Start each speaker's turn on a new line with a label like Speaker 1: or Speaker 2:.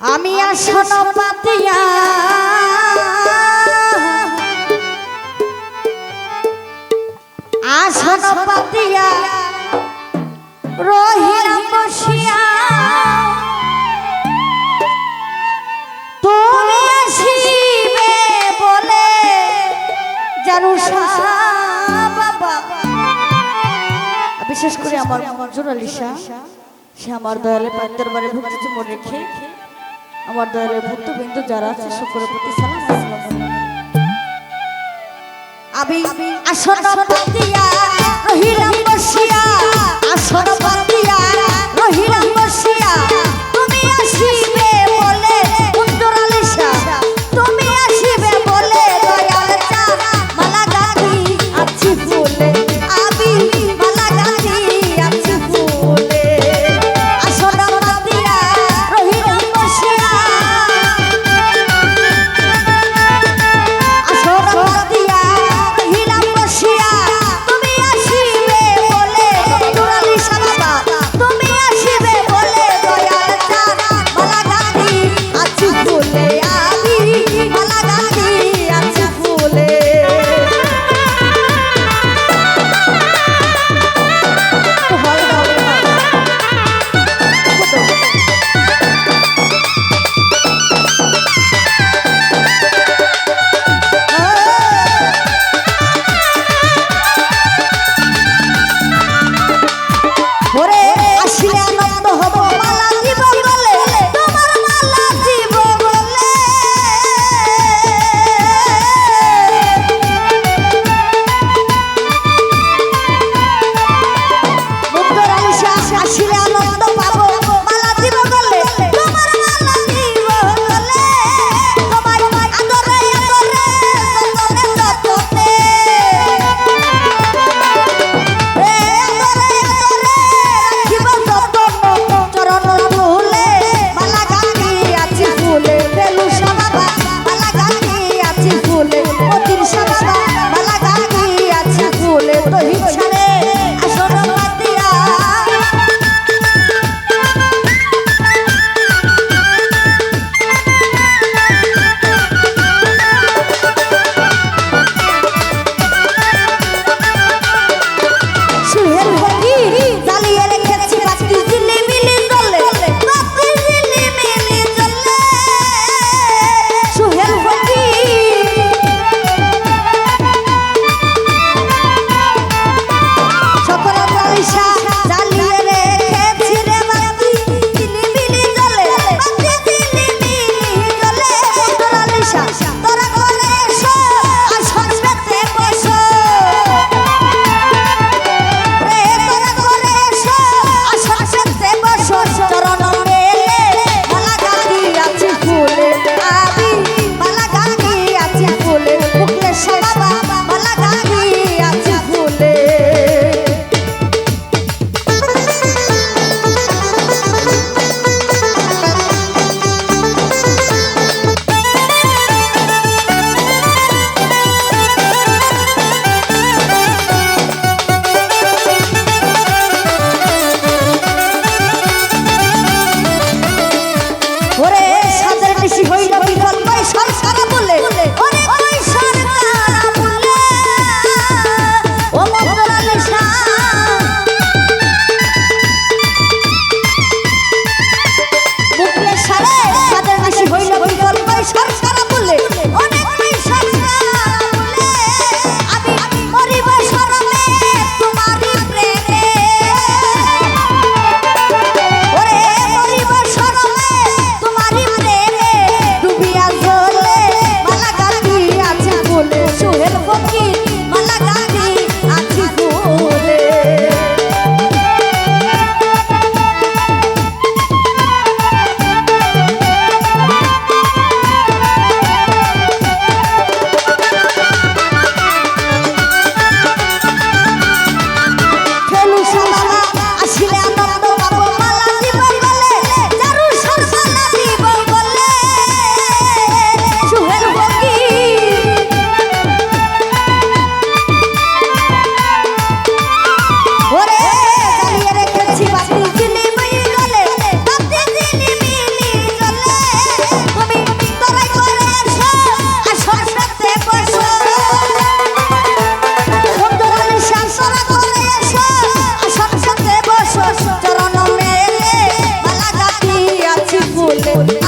Speaker 1: আমি আসন পাতিয়া। আসন পাতিয়া। রহিলাম বসিয়া। তুমি আসিবে বলে জানু বাবা। বিশেষ করে আমার মঞ্জুর আলিশা সে আমার দয়ালে পাত্রের বারে ভক্তি চুমর রেখে আমার দয়ালে ভক্তবিন্দু যারা আছে সকলের প্রতি সালাম আসসালামু। আমি আসন পাতিয়া রহিলাম বসিয়া আসন পাতিয়া রহিলাম বসিয়া আসিলে Thank.